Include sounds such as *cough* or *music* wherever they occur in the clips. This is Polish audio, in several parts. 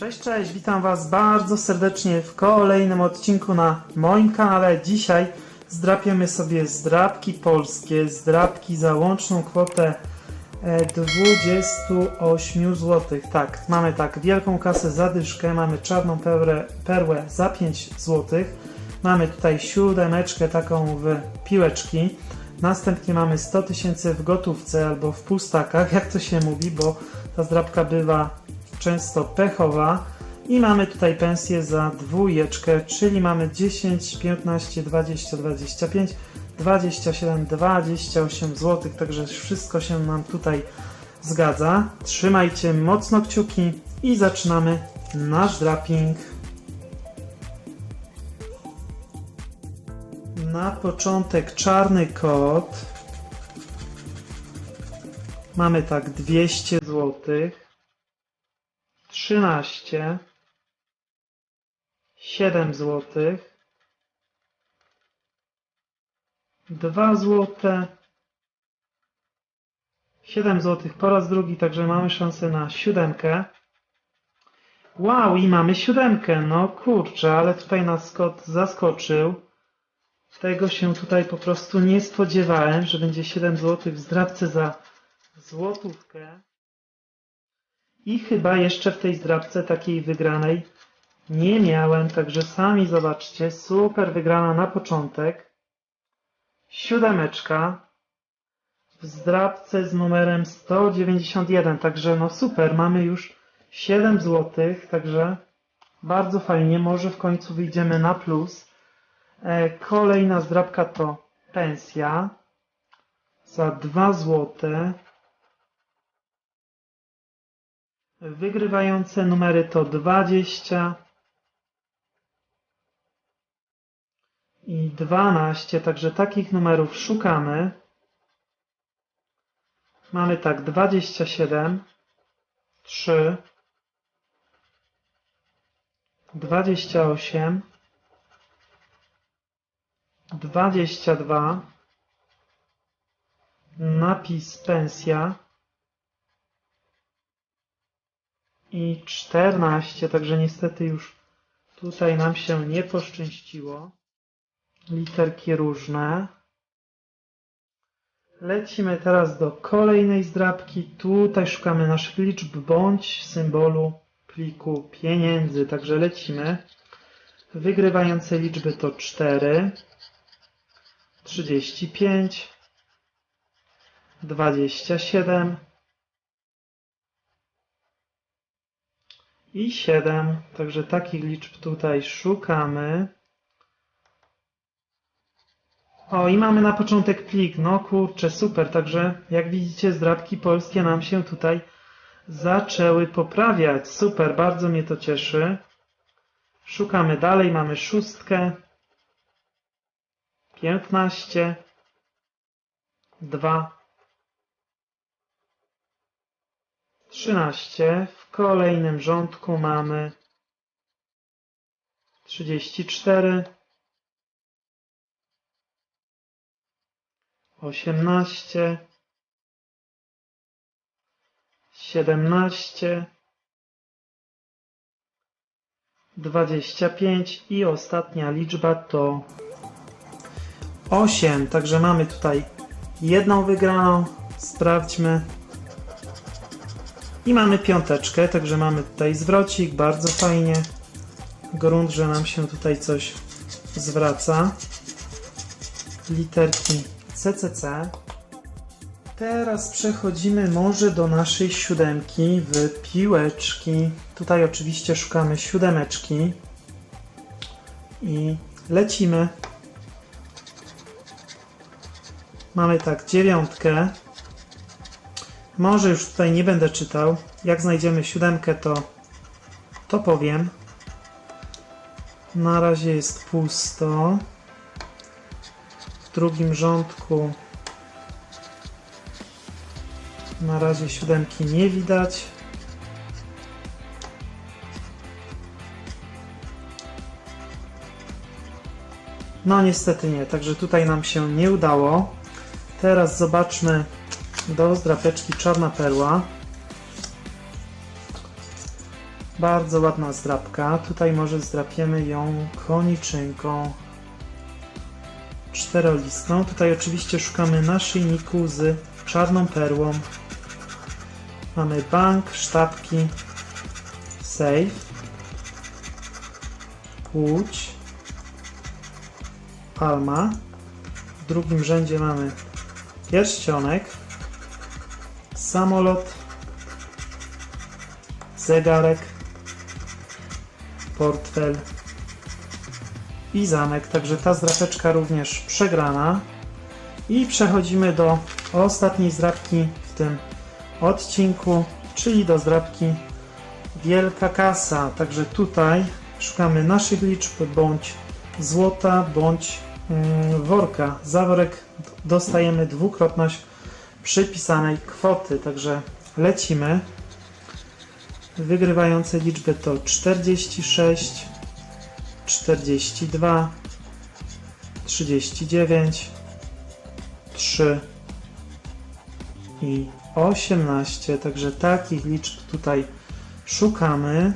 Cześć, cześć, witam Was bardzo serdecznie w kolejnym odcinku na moim kanale. Dzisiaj zdrapiemy sobie zdrapki polskie, zdrapki za łączną kwotę e, 28 zł. Tak, mamy tak, wielką kasę za dyszkę, mamy czarną perłę, perłę za 5 zł, mamy tutaj siódemeczkę taką w piłeczki, następnie mamy 100 tysięcy w gotówce albo w pustakach, *laughs* jak to się mówi, bo ta zdrapka bywa często pechowa. I mamy tutaj pensję za dwójeczkę, czyli mamy 10, 15, 20, 25, 27, 28 zł, także wszystko się nam tutaj zgadza. Trzymajcie mocno kciuki i zaczynamy nasz draping. Na początek czarny kot. Mamy tak 200 złotych. 13 7 zł 2 zł 7 zł po raz drugi, także mamy szansę na siódemkę. Wow, i mamy siódemkę. No kurczę, ale tutaj nas kot zaskoczył. Tego się tutaj po prostu nie spodziewałem, że będzie 7 zł w zdrabce za złotówkę. I chyba jeszcze w tej zdrabce takiej wygranej nie miałem, także sami zobaczcie. Super wygrana na początek. Siódemeczka w zdrabce z numerem 191, także no super, mamy już 7 zł, także bardzo fajnie, może w końcu wyjdziemy na plus. E, kolejna zdrabka to pensja za 2 złote. Wygrywające numery to 20 i 12, także takich numerów szukamy. Mamy tak 27, 3, 28, 22, napis pensja i 14, także niestety już tutaj nam się nie poszczęściło. Literki różne. Lecimy teraz do kolejnej zdrabki. Tutaj szukamy naszych liczb bądź symbolu pliku pieniędzy, także lecimy. Wygrywające liczby to 4, 35, 27, i 7. Także takich liczb tutaj szukamy. O, i mamy na początek plik. No kurczę, super. Także jak widzicie, zdrabki polskie nam się tutaj zaczęły poprawiać. Super, bardzo mnie to cieszy. Szukamy dalej. Mamy szóstkę, 15, 2, 13. W kolejnym rządku mamy 34, 18, 17, 25 i ostatnia liczba to 8. Także mamy tutaj jedną wygraną. Sprawdźmy. I mamy piąteczkę, także mamy tutaj zwrocik, bardzo fajnie. Grunt, że nam się tutaj coś zwraca. Literki CCC. Teraz przechodzimy może do naszej siódemki w piłeczki. Tutaj oczywiście szukamy siódemeczki. I lecimy. Mamy tak dziewiątkę. Może już tutaj nie będę czytał. Jak znajdziemy siódemkę, to, to powiem. Na razie jest pusto. W drugim rządku na razie siódemki nie widać. No niestety nie, także tutaj nam się nie udało. Teraz zobaczmy do zdrapeczki czarna perła. Bardzo ładna zdrabka. Tutaj może zdrapiemy ją koniczynką czterolistną. Tutaj oczywiście szukamy naszyjniku z czarną perłą. Mamy bank, sztabki, safe, łódź, palma. W drugim rzędzie mamy pierścionek, samolot, zegarek, portfel i zamek. Także ta zdrapeczka również przegrana. I przechodzimy do ostatniej zdrapki w tym odcinku, czyli do zdrapki Wielka Kasa. Także tutaj szukamy naszych liczb bądź złota, bądź mm, worka. Za worek dostajemy dwukrotność przypisanej kwoty. Także lecimy. Wygrywające liczby to 46, 42, 39, 3 i 18. Także takich liczb tutaj szukamy.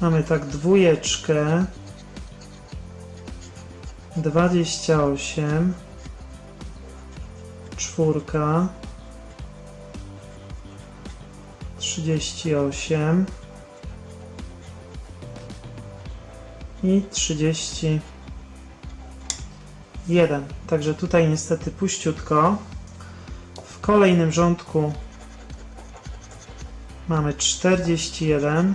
Mamy tak dwójeczkę, 28, czwórka, 38 i 31. Także tutaj niestety puściutko. W kolejnym rządku mamy 41,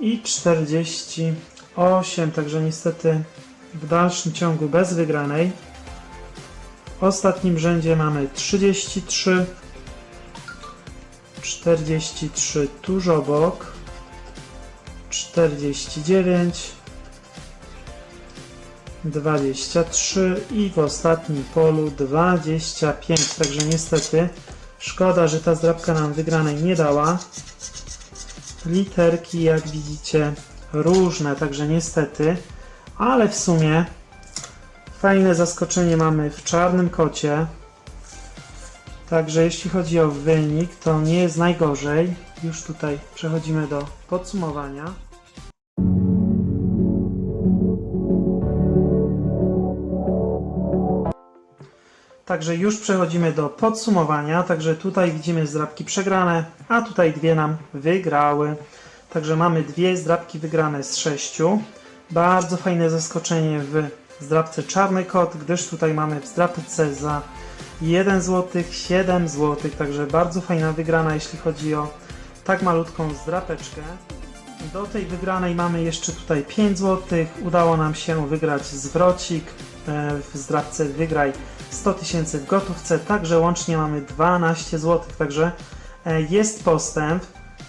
i 48. Także niestety w dalszym ciągu bez wygranej. W ostatnim rzędzie mamy 33, 43 tuż obok, 49, 23 i w ostatnim polu 25. Także niestety szkoda, że ta zdrabka nam wygranej nie dała. Literki, jak widzicie, różne, także niestety, ale w sumie Fajne zaskoczenie mamy w czarnym kocie. Także jeśli chodzi o wynik, to nie jest najgorzej. Już tutaj przechodzimy do podsumowania. Także już przechodzimy do podsumowania. Także tutaj widzimy zdrabki przegrane, a tutaj dwie nam wygrały. Także mamy dwie zdrabki wygrane z sześciu. Bardzo fajne zaskoczenie w zdrabce Czarny Kot, gdyż tutaj mamy w zdrabce za 1 zł 7 zł, także bardzo fajna wygrana, jeśli chodzi o tak malutką zdrapeczkę. Do tej wygranej mamy jeszcze tutaj 5 zł. Udało nam się wygrać zwrocik. E, W zdrabce wygraj 100 tysięcy w gotówce, także łącznie mamy 12 zł. Także e, jest postęp,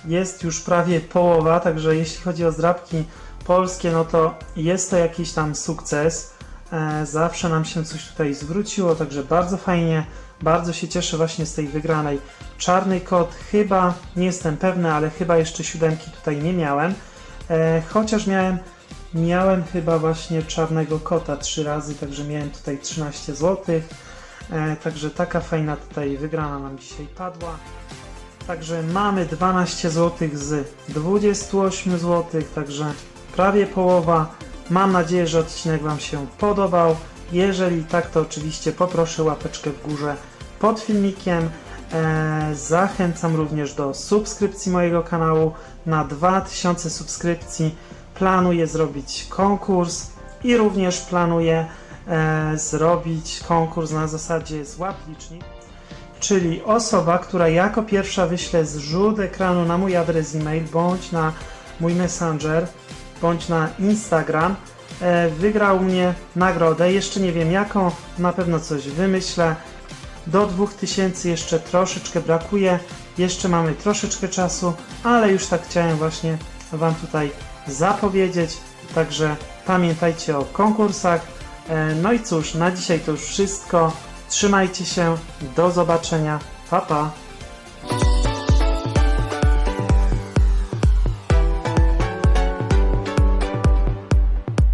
jest już prawie połowa, także jeśli chodzi o zdrabki polskie, no to jest to jakiś tam sukces. E, Zawsze nam się coś tutaj zwróciło, także bardzo fajnie. Bardzo się cieszę właśnie z tej wygranej. Czarny kot, chyba, nie jestem pewny, ale chyba jeszcze siódemki tutaj nie miałem. E, chociaż miałem, miałem chyba właśnie czarnego kota trzy razy, także miałem tutaj 13 zł. E, także taka fajna tutaj wygrana nam dzisiaj padła. Także mamy 12 zł z 28 zł, także prawie połowa. Mam nadzieję, że odcinek Wam się podobał. Jeżeli tak, to oczywiście poproszę łapeczkę w górze pod filmikiem. E, zachęcam również do subskrypcji mojego kanału. Na 2000 subskrypcji planuję zrobić konkurs i również planuję e, zrobić konkurs na zasadzie złap licznik czyli osoba, która jako pierwsza wyśle zrzut ekranu na mój adres e-mail bądź na mój messenger bądź na Instagram, e, wygrał mnie nagrodę. Jeszcze nie wiem jaką, na pewno coś wymyślę. Do 2000 jeszcze troszeczkę brakuje, jeszcze mamy troszeczkę czasu, ale już tak chciałem właśnie Wam tutaj zapowiedzieć. Także pamiętajcie o konkursach. E, No i cóż, na dzisiaj to już wszystko. Trzymajcie się, do zobaczenia. Pa pa!